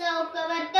సౌకవర్త